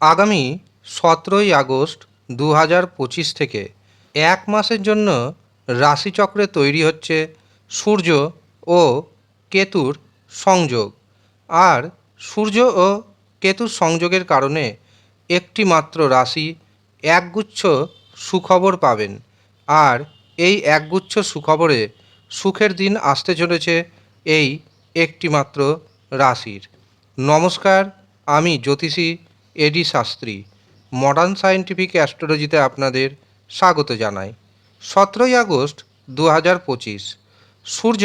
আগামী সতেরোই আগস্ট দু হাজার পঁচিশ থেকে এক মাসের জন্য রাশিচক্রে তৈরি হচ্ছে সূর্য ও কেতুর সংযোগ। আর সূর্য ও কেতুর সংযোগের কারণে একটি মাত্র রাশি একগুচ্ছ সুখবর পাবেন। আর এই একগুচ্ছ সুখবরে সুখের দিন আসতে চলেছে এই একটি মাত্র রাশির। নমস্কার, আমি জ্যোতিষী A D Shastri modern scientific অ্যাস্ট্রোলজিতে আপনাদের স্বাগত জানাই। সতেরোই আগস্ট দু হাজার পঁচিশ, সূর্য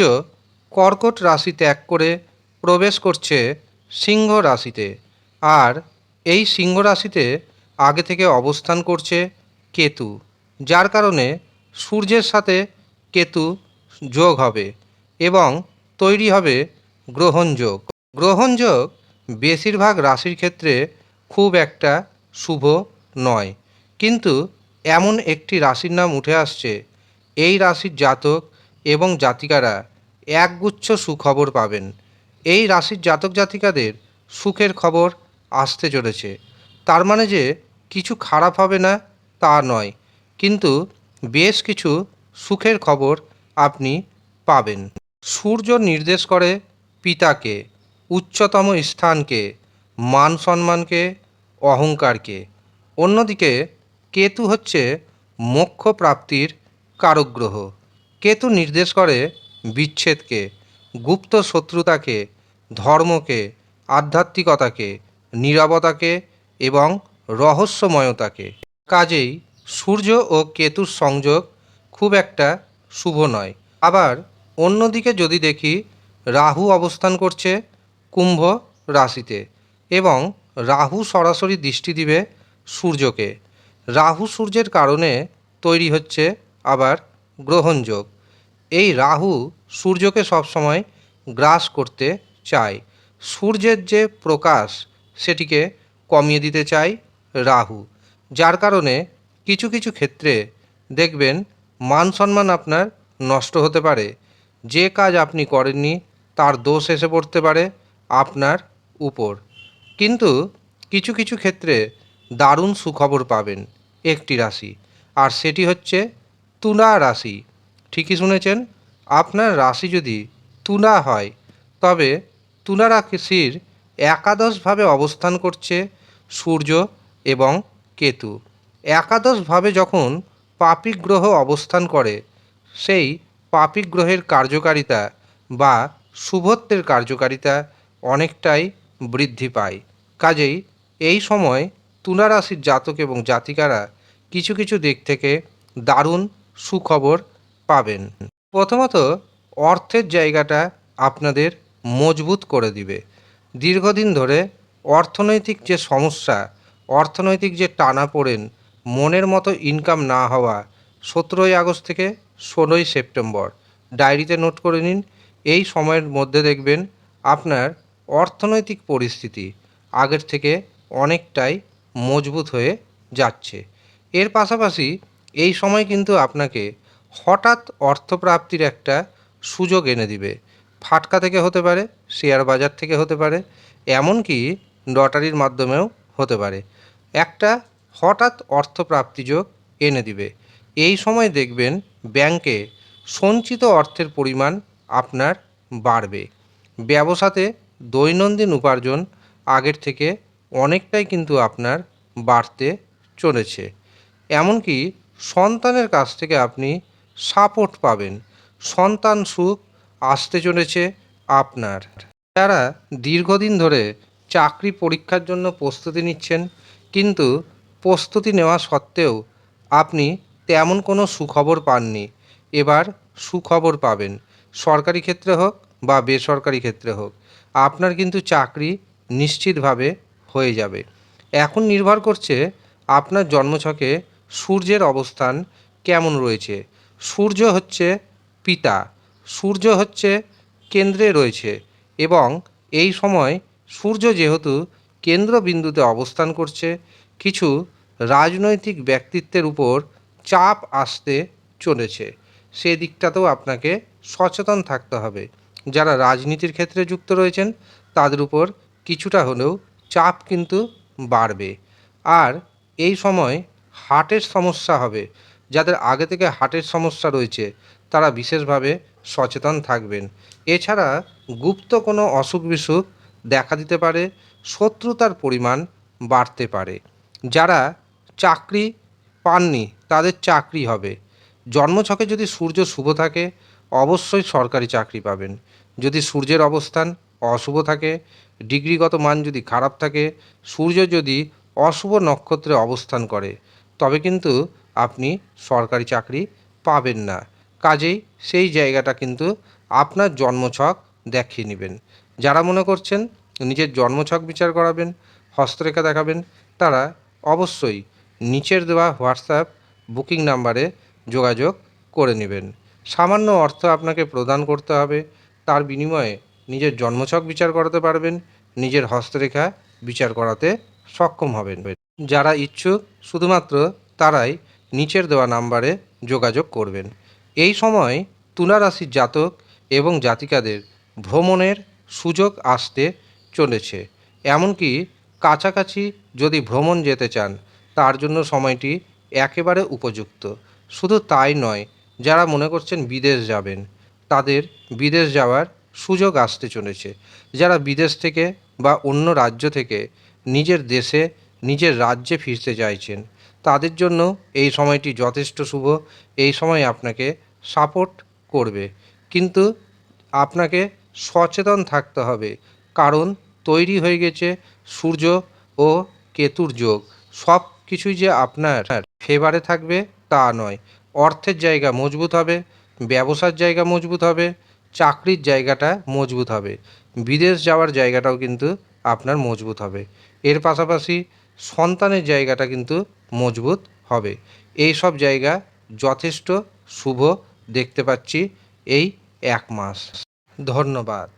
কর্কট রাশি ত্যাগ করে প্রবেশ করছে সিংহ রাশিতে আর এই সিংহ রাশিতে আগে থেকে অবস্থান করছে কেতু, যার কারণে সূর্যের সাথে কেতু যোগ হবে এবং তৈরি হবে গ্রহণযোগ গ্রহণযোগ বেশিরভাগ রাশির ক্ষেত্রে খুব একটা শুভ নয়। কিন্তু এমন একটি রাশির নাম উঠে আসছে। এই রাশির জাতক এবং জাতিকারা একগুচ্ছ সুখবর পাবেন। এই রাশির জাতক জাতিকাদের সুখের খবর আসতে চলেছে। তার মানে যে কিছু খারাপ হবে না, তা নয়। কিন্তু বেশ কিছু সুখের খবর আপনি পাবেন। সূর্য নির্দেশ করে পিতাকে, উচ্চতম স্থানকে মান সম্মানকে, অহংকারকে। অন্যদিকে, কেতু হচ্ছে মোক্ষ প্রাপ্তির কারক গ্রহ কেতু নির্দেশ করে বিচ্ছেদকে, গুপ্ত শত্রুতাকে, ধর্মকে, আধ্যাত্মিকতাকে নিরবতাকে এবং রহস্যময়তাকে। কাজেই সূর্য ও কেতুর সংযোগ খুব একটা শুভ নয়। আবার অন্যদিকে যদি দেখি, রাহু অবস্থান করছে কুম্ভ রাশিতে। এবং রাহু সরাসরি দৃষ্টি দিবে সূর্যকে। রাহু সূর্যের কারণে তৈরি হচ্ছে আবার গ্রহণযোগ এই রাহু সূর্যকে সবসময় গ্রাস করতে চায়। সূর্যের যে প্রকাশ, সেটিকে কমিয়ে দিতে চায় রাহু। যার কারণে কিছু কিছু ক্ষেত্রে দেখবেন মান সম্মান আপনার নষ্ট হতে পারে। যে কাজ আপনি করেননি, তার দোষ এসে পড়তে পারে আপনার উপর। কিন্তু কিছু কিছু ক্ষেত্রে দারুণ সুখবর পাবেন একটি রাশি, আর সেটি হচ্ছে তুলা রাশি। ঠিকই শুনেছেন? আপনার রাশি যদি তুলা হয়, তবে তুলা রাশির একাদশভাবে অবস্থান করছে সূর্য এবং কেতু। একাদশভাবে যখন পাপিক গ্রহ অবস্থান করে, সেই পাপিক গ্রহের কার্যকারিতা বা শুভত্বের কার্যকারিতা অনেকটাই বৃদ্ধি পায়। কাজেই এই সময় তুলা রাশির জাতক এবং জাতিকারা কিছু কিছু দিক থেকে দারুণ সুখবর পাবেন। প্রথমত, অর্থের জায়গাটা আপনাদের মজবুত করে দিবে। দীর্ঘদিন ধরে অর্থনৈতিক যে সমস্যা, অর্থনৈতিক যে টানা পড়েন মনের মতো ইনকাম না হওয়া, সতেরোই আগস্ট থেকে ষোলোই সেপ্টেম্বর। ডায়েরিতে নোট করে নিন। এই সময়ের মধ্যে দেখবেন আপনার অর্থনৈতিক পরিস্থিতি আগের থেকে অনেকটাই মজবুত হয়ে যাচ্ছে। এর পাশাপাশি এই সময় কিন্তু আপনাকে হঠাৎ অর্থপ্রাপ্তির একটা সুযোগ এনে দিবে। ফাটকা থেকে হতে পারে, শেয়ার বাজার থেকে হতে পারে, এমনকি লটারির মাধ্যমেও হতে পারে। একটা হঠাৎ অর্থপ্রাপ্তি যোগ এনে দিবে। এই সময় দেখবেন ব্যাংকে সঞ্চিত অর্থের পরিমাণ আপনার বাড়বে। ব্যবসাতে দৈনন্দিন উপার্জন আগের থেকে অনেকটাই কিন্তু আপনার বাড়তে চলেছে। এমনকি সন্তানের কাছ থেকে আপনি সাপোর্ট পাবেন। সন্তান সুখ আসতে চলেছে আপনার। যারা দীর্ঘদিন ধরে চাকরি পরীক্ষার জন্য প্রস্তুতি নিচ্ছেন, কিন্তু প্রস্তুতি নেওয়া সত্ত্বেও আপনি তেমন কোনো সুখবর পাননি। এবার সুখবর পাবেন। সরকারি ক্ষেত্রে হোক বা বেসরকারি ক্ষেত্রে হোক। আপনার কিন্তু চাকরি নিশ্চিতভাবে হয়ে যাবে। এখন নির্ভর করছে আপনার জন্মছকে সূর্যের অবস্থান কেমন রয়েছে। সূর্য হচ্ছে পিতা, সূর্য হচ্ছে কেন্দ্রে রয়েছে এবং এই সময় সূর্য যেহেতু কেন্দ্রবিন্দুতে অবস্থান করছে, কিছু রাজনৈতিক ব্যক্তিত্বের উপর চাপ আসতে চলেছে। সেদিকটাতেও আপনাকে সচেতন থাকতে হবে। যারা রাজনীতির ক্ষেত্রে যুক্ত রয়েছেন, তাদের উপর কিছুটা হলেও চাপ কিন্তু বাড়বে। আর এই সময় হার্টের সমস্যা হবে। যাদের আগে থেকে হার্টের সমস্যা রয়েছে, তারা বিশেষভাবে সচেতন থাকবেন। এছাড়া গুপ্ত কোনো অসুখ বিসুখ দেখা দিতে পারে, শত্রুতার পরিমাণ বাড়তে পারে। যারা চাকরি পাননি, তাদের চাকরি হবে। জন্মছকে যদি সূর্য শুভ থাকে অবশ্যই সরকারি চাকরি পাবেন। যদি সূর্যের অবস্থান অশুভ থাকে, ডিগ্রিগত মান যদি খারাপ থাকে, সূর্য যদি অশুভ নক্ষত্রে অবস্থান করে, তবে কিন্তু আপনি সরকারি চাকরি পাবেন না। কাজেই সেই জায়গাটা কিন্তু আপনার জন্মছক দেখিয়ে নেবেন। যারা মনে করছেন নিজের জন্মছক বিচার করাবেন, হস্তরেখা দেখাবেন, তারা অবশ্যই নিচের দেওয়া হোয়াটসঅ্যাপ বুকিং নাম্বারে যোগাযোগ করে নেবেন। সামান্য অর্থ আপনাকে প্রদান করতে হবে। তার বিনিময়ে নিজের জন্মছক বিচার করাতে পারবেন, নিজের হস্তরেখা বিচার করাতে সক্ষম হবেন। যারা ইচ্ছুক, শুধুমাত্র তারাই নিচের দেওয়া নাম্বারে যোগাযোগ করবেন। এই সময় তুলা রাশির জাতক এবং জাতিকাদের ভ্রমণের সুযোগ আসতে চলেছে। এমনকি কাছাকাছি যদি ভ্রমণ যেতে চান, তার জন্য সময়টি একেবারে উপযুক্ত। শুধু তাই নয় যারা মনে করছেন বিদেশ যাবেন, তাদের বিদেশ যাওয়ার সুযোগ আসতে চলেছে। যারা বিদেশ থেকে বা অন্য রাজ্য থেকে নিজের দেশে, নিজের রাজ্যে ফিরতে চাইছেন, তাদের জন্য এই সময়টি যথেষ্ট শুভ। এই সময় আপনাকে সাপোর্ট করবে। কিন্তু আপনাকে সচেতন থাকতে হবে। কারণ তৈরি হয়ে গেছে সূর্য ও কেতুর যোগ। সব কিছুই যে আপনার ফেভারে থাকবে তা নয়। অর্থের জায়গা মজবুত হবে, ব্যবসার জায়গা মজবুত হবে, চাকরির জায়গাটা মজবুত হবে। বিদেশ যাওয়ার জায়গাটাও কিন্তু আপনার মজবুত হবে। এর পাশাপাশি সন্তানের জায়গাটা কিন্তু মজবুত হবে। এই সব জায়গা যথেষ্ট শুভ দেখতে পাচ্ছি এই এক মাস। ধন্যবাদ।